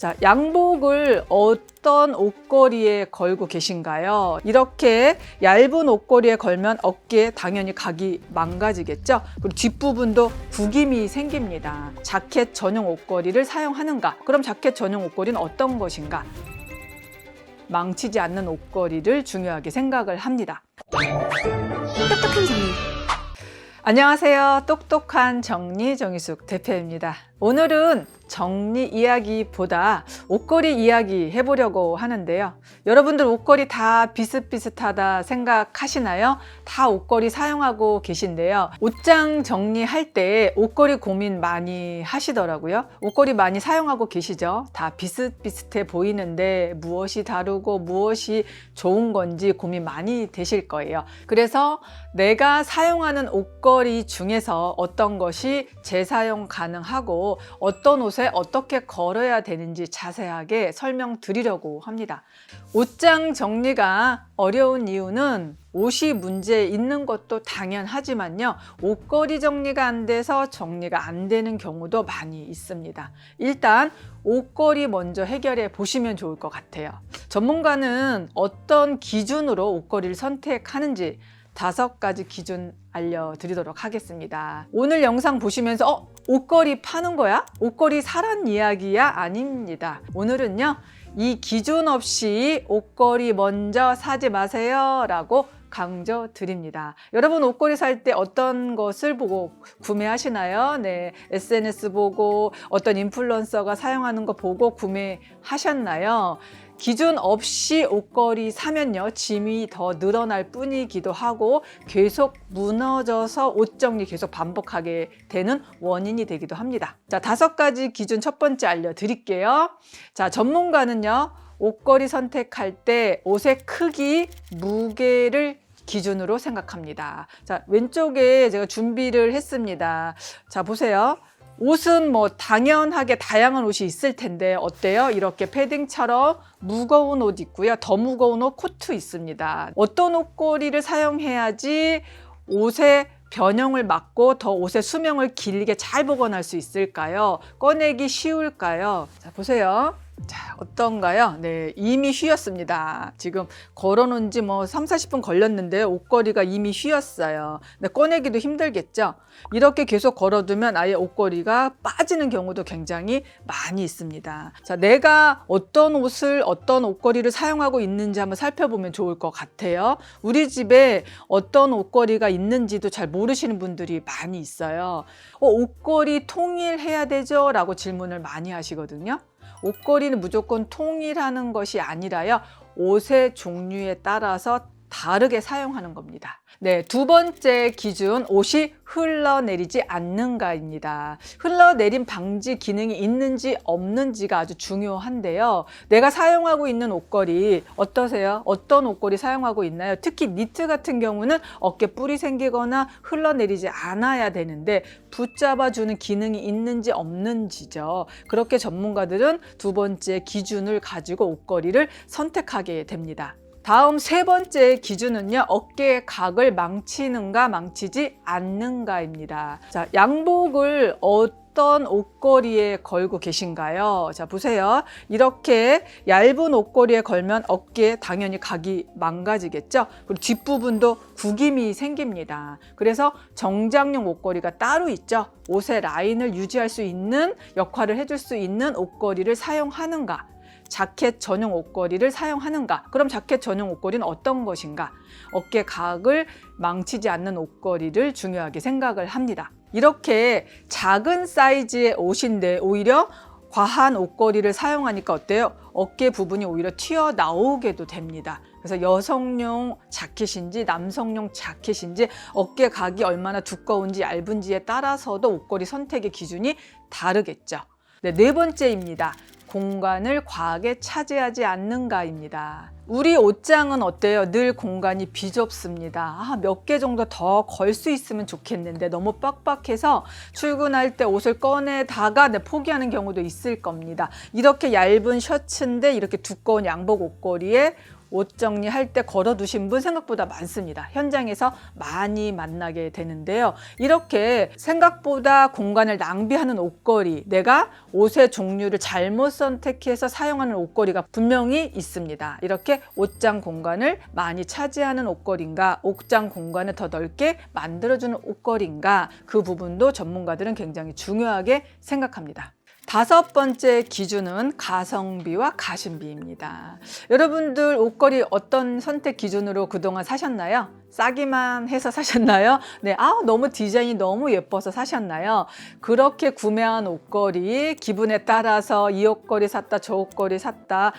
자, 양복을 어떤 옷걸이에 걸고 계신가요? 이렇게 얇은 옷걸이에 걸면 어깨에 당연히 각이 망가지겠죠? 그리고 뒷부분도 구김이 생깁니다. 자켓 전용 옷걸이를 사용하는가? 그럼 자켓 전용 옷걸이는 어떤 것인가? 망치지 않는 옷걸이를 중요하게 생각을 합니다. 똑똑한 정리. 안녕하세요. 똑똑한 정리 정희숙 대표입니다. 오늘은 정리 이야기보다 옷걸이 이야기 해보려고 하는데요. 여러분들 옷걸이 다 비슷비슷하다 생각하시나요? 다 옷걸이 사용하고 계신데요. 옷장 정리할 때 옷걸이 고민 많이 하시더라고요. 옷걸이 많이 사용하고 계시죠? 다 비슷비슷해 보이는데 무엇이 다르고 무엇이 좋은 건지 고민 많이 되실 거예요. 그래서 내가 사용하는 옷걸이 중에서 어떤 것이 재사용 가능하고 어떤 옷에 어떻게 걸어야 되는지 자세하게 설명드리려고 합니다. 옷장 정리가 어려운 이유는 옷이 문제 있는 것도 당연하지만요. 옷걸이 정리가 안 돼서 정리가 안 되는 경우도 많이 있습니다. 일단 옷걸이 먼저 해결해 보시면 좋을 것 같아요. 전문가는 어떤 기준으로 옷걸이를 선택하는지 다섯 가지 기준 알려드리도록 하겠습니다. 오늘 영상 보시면서 어? 옷걸이 파는 거야? 옷걸이 사란 이야기야? 아닙니다. 오늘은요, 이 기준 없이 옷걸이 먼저 사지 마세요. 라고 강조드립니다. 여러분 옷걸이 살 때 어떤 것을 보고 구매하시나요? 네, SNS 보고 어떤 인플루언서가 사용하는 거 보고 구매하셨나요? 기준 없이 옷걸이 사면요 짐이 더 늘어날 뿐이기도 하고 계속 무너져서 옷 정리 계속 반복하게 되는 원인이 되기도 합니다. 자 다섯 가지 기준 첫 번째 알려드릴게요. 자 전문가는요 옷걸이 선택할 때 옷의 크기, 무게를 기준으로 생각합니다. 자 왼쪽에 제가 준비를 했습니다. 자 보세요. 옷은 뭐 당연하게 다양한 옷이 있을 텐데 어때요? 이렇게 패딩처럼 무거운 옷 있고요. 더 무거운 옷 코트 있습니다. 어떤 옷걸이를 사용해야지 옷의 변형을 막고 더 옷의 수명을 길게 잘 보관할 수 있을까요? 꺼내기 쉬울까요? 자, 보세요. 자, 어떤가요? 네, 이미 휘었습니다. 지금 걸어놓은 지 뭐 3, 40분 걸렸는데 옷걸이가 이미 휘었어요. 근데 꺼내기도 힘들겠죠? 이렇게 계속 걸어두면 아예 옷걸이가 빠지는 경우도 굉장히 많이 있습니다. 자, 내가 어떤 옷을, 어떤 옷걸이를 사용하고 있는지 한번 살펴보면 좋을 것 같아요. 우리 집에 어떤 옷걸이가 있는지도 잘 모르시는 분들이 많이 있어요. 어, 옷걸이 통일해야 되죠? 라고 질문을 많이 하시거든요. 옷걸이는 무조건 통일하는 것이 아니라요. 옷의 종류에 따라서 다르게 사용하는 겁니다. 네, 두 번째 기준, 옷이 흘러내리지 않는가입니다. 흘러내림 방지 기능이 있는지 없는지가 아주 중요한데요. 내가 사용하고 있는 옷걸이 어떠세요? 어떤 옷걸이 사용하고 있나요? 특히 니트 같은 경우는 어깨 뿔이 생기거나 흘러내리지 않아야 되는데 붙잡아주는 기능이 있는지 없는지죠. 그렇게 전문가들은 두 번째 기준을 가지고 옷걸이를 선택하게 됩니다. 다음 세 번째 기준은요, 어깨의 각을 망치는가 망치지 않는가입니다. 자, 양복을 어떤 옷걸이에 걸고 계신가요? 자, 보세요. 이렇게 얇은 옷걸이에 걸면 어깨에 당연히 각이 망가지겠죠? 그리고 뒷부분도 구김이 생깁니다. 그래서 정장용 옷걸이가 따로 있죠. 옷의 라인을 유지할 수 있는 역할을 해줄 수 있는 옷걸이를 사용하는가? 자켓 전용 옷걸이를 사용하는가? 그럼 자켓 전용 옷걸이는 어떤 것인가? 어깨 각을 망치지 않는 옷걸이를 중요하게 생각을 합니다. 이렇게 작은 사이즈의 옷인데 오히려 과한 옷걸이를 사용하니까 어때요? 어깨 부분이 오히려 튀어나오게도 됩니다. 그래서 여성용 자켓인지 남성용 자켓인지 어깨 각이 얼마나 두꺼운지 얇은지에 따라서도 옷걸이 선택의 기준이 다르겠죠. 네, 네 번째입니다. 공간을 과하게 차지하지 않는가입니다. 우리 옷장은 어때요? 늘 공간이 비좁습니다. 아, 몇 개 정도 더 걸 수 있으면 좋겠는데 너무 빡빡해서 출근할 때 옷을 꺼내다가 네, 포기하는 경우도 있을 겁니다. 이렇게 얇은 셔츠인데 이렇게 두꺼운 양복 옷걸이에 옷 정리할 때 걸어두신 분 생각보다 많습니다. 현장에서 많이 만나게 되는데요. 이렇게 생각보다 공간을 낭비하는 옷걸이, 내가 옷의 종류를 잘못 선택해서 사용하는 옷걸이가 분명히 있습니다. 이렇게 옷장 공간을 많이 차지하는 옷걸이인가, 옷장 공간을 더 넓게 만들어주는 옷걸이인가, 그 부분도 전문가들은 굉장히 중요하게 생각합니다. 다섯 번째 기준은 가성비와 가심비입니다. 여러분들 옷걸이 어떤 선택 기준으로 그동안 사셨나요? 싸기만 해서 사셨나요? 네, 아 너무 디자인이 너무 예뻐서 사셨나요? 그렇게 구매한 옷걸이 기분에 따라서 이 옷걸이 샀다 저 옷걸이 샀다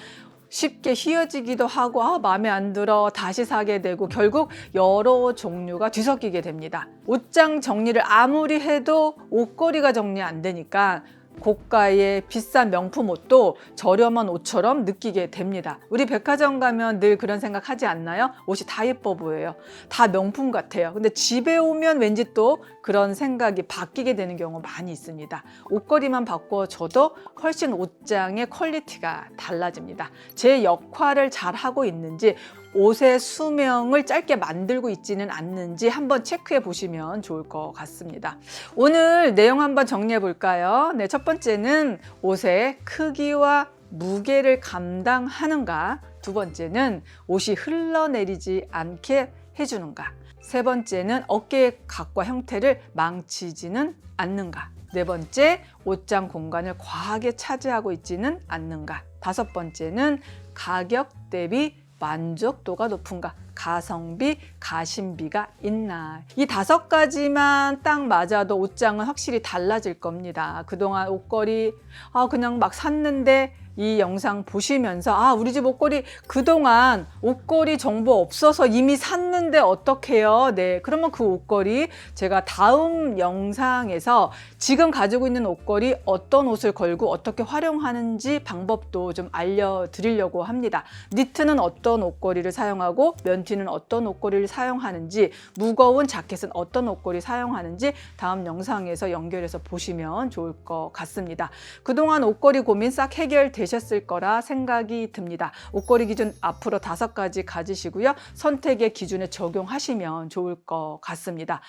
쉽게 휘어지기도 하고 아, 마음에 안 들어 다시 사게 되고 결국 여러 종류가 뒤섞이게 됩니다. 옷장 정리를 아무리 해도 옷걸이가 정리 안 되니까 고가의 비싼 명품 옷도 저렴한 옷처럼 느끼게 됩니다. 우리 백화점 가면 늘 그런 생각 하지 않나요? 옷이 다 예뻐 보여요. 다 명품 같아요. 근데 집에 오면 왠지 또 그런 생각이 바뀌게 되는 경우 많이 있습니다. 옷걸이만 바꿔줘도 훨씬 옷장의 퀄리티가 달라집니다. 제 역할을 잘 하고 있는지 옷의 수명을 짧게 만들고 있지는 않는지 한번 체크해 보시면 좋을 것 같습니다. 오늘 내용 한번 정리해 볼까요? 네, 첫 번째는 옷의 크기와 무게를 감당하는가? 두 번째는 옷이 흘러내리지 않게 해주는가? 세 번째는 어깨의 각과 형태를 망치지는 않는가? 네 번째, 옷장 공간을 과하게 차지하고 있지는 않는가? 다섯 번째는 가격 대비 만족도가 높은가? 가성비, 가심비가 있나? 이 다섯 가지만 딱 맞아도 옷장은 확실히 달라질 겁니다. 그동안 옷걸이, 아, 그냥 막 샀는데 이 영상 보시면서 아 우리 집 옷걸이 그동안 옷걸이 정보 없어서 이미 샀는데 어떡해요? 네 그러면 그 옷걸이 제가 다음 영상에서 지금 가지고 있는 옷걸이 어떤 옷을 걸고 어떻게 활용하는지 방법도 좀 알려드리려고 합니다. 니트는 어떤 옷걸이를 사용하고 면티는 어떤 옷걸이를 사용하는지 무거운 자켓은 어떤 옷걸이 사용하는지 다음 영상에서 연결해서 보시면 좋을 것 같습니다. 그동안 옷걸이 고민 싹 해결 되셨을 거라 생각이 듭니다. 옷걸이 기준 앞으로 다섯 가지 가지시고요. 선택의 기준에 적용하시면 좋을 것 같습니다.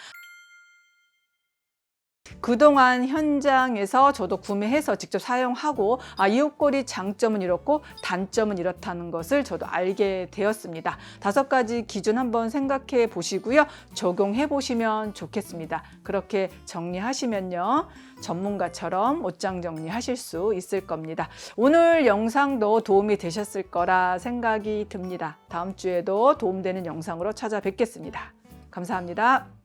그동안 현장에서 저도 구매해서 직접 사용하고 아, 이 옷걸이 장점은 이렇고 단점은 이렇다는 것을 저도 알게 되었습니다. 다섯 가지 기준 한번 생각해 보시고요. 적용해 보시면 좋겠습니다. 그렇게 정리하시면요. 전문가처럼 옷장 정리하실 수 있을 겁니다. 오늘 영상도 도움이 되셨을 거라 생각이 듭니다. 다음 주에도 도움되는 영상으로 찾아뵙겠습니다. 감사합니다.